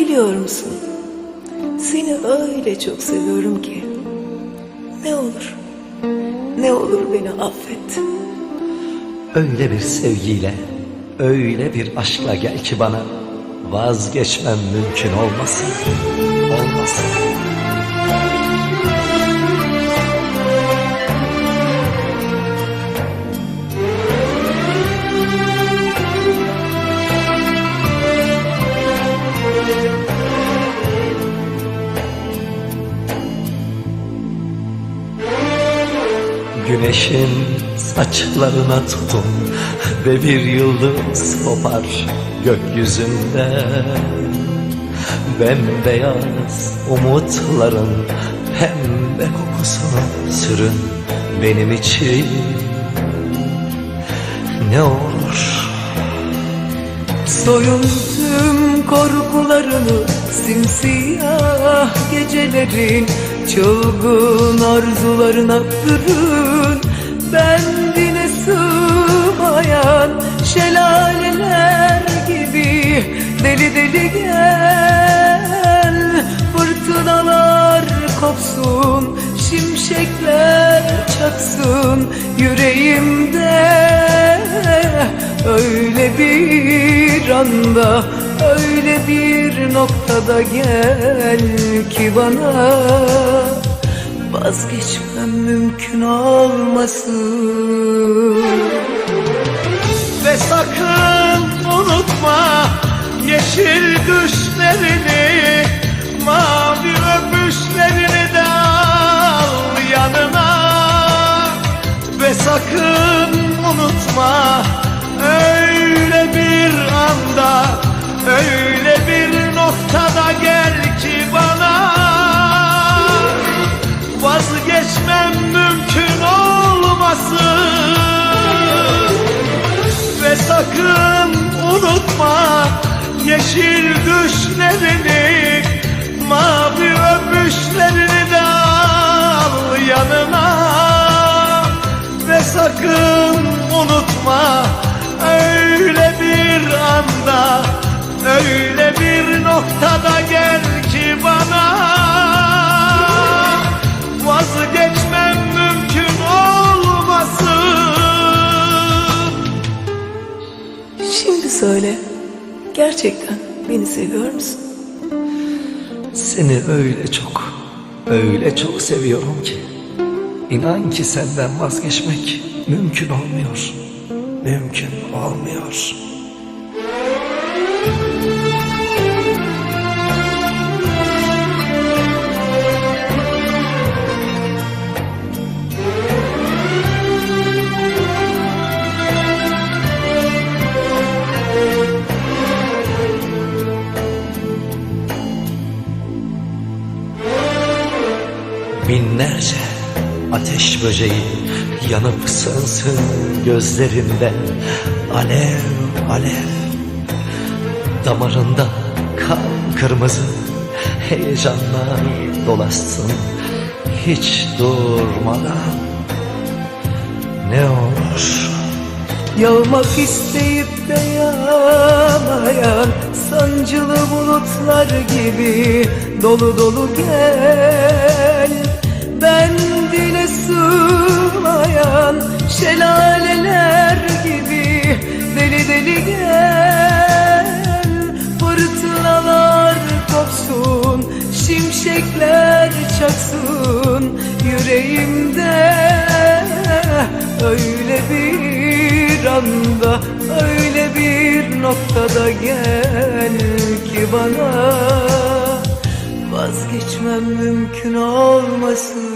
Biliyor musun? Seni öyle çok seviyorum ki. Ne olur, ne olur beni affet. Öyle bir sevgiyle, öyle bir aşkla gel ki bana vazgeçmem mümkün olmasın. Olmasın. Güneşin saçlarına tutun ve bir yıldız kopar gökyüzünde. Bembeyaz umutların pembe kokusunu sürün benim için. Ne olur Soyun tüm korkularını simsiyah gecelerin Çılgın arzularına bürün Bendine sığmayan şelaleler gibi Deli deli gel. Fırtınalar kopsun Şimşekler çaksın yüreğimde. Öyle bir anda Öyle bir noktada gel ki bana Vazgeçmem mümkün olmasın. Ve sakın unutma yeşil düşlerini Mavi öpüşlerini de al yanına. Ve sakın unutma öyle bir anda Öyle bir noktada gel ve sakın unutma yeşil düşlerini Mavi öpüşlerini de al yanına. Ve sakın unutma öyle bir anda Öyle bir noktada gel ki bana söyle Gerçekten beni seviyor musun? seni öyle çok, öyle çok seviyorum ki. İnan ki senden vazgeçmek mümkün olmuyor. Mümkün olmuyor. Binlerce ateş böceği yanıp sönsün gözlerinde. Alev alev. Damarında kan kırmızı. Heyecanlar dolaşsın. Hiç durmadan. Ne olur? Yağmak isteyip de yağmayan Sancılı bulutlar gibi Dolu dolu gel sığmayan Şelaleler gibi Deli deli gel. Fırtınalar kopsun Şimşekler çaksın Yüreğimde. Öyle bir anda Öyle bir noktada gel ki bana. Vazgeçmem mümkün olmasın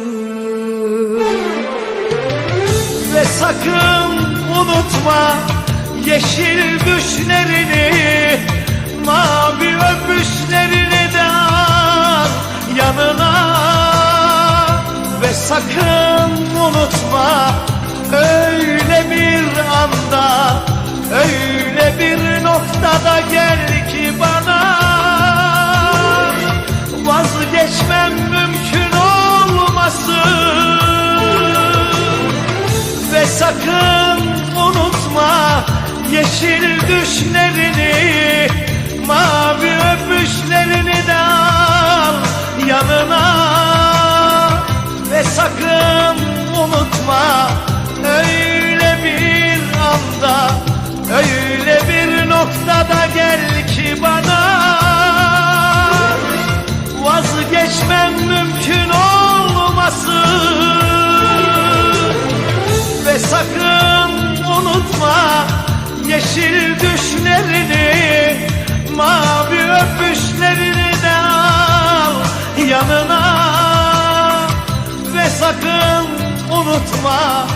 Ve sakın unutma yeşil düşlerini Mavi öpüşlerini de al yanına. Ve sakın unutma öyle bir anda Öyle bir noktada gel Yeşil düşlerini Mavi öpüşlerini de al yanına. Ve sakın unutma öpüşlerini de al yanına Ve sakın unutma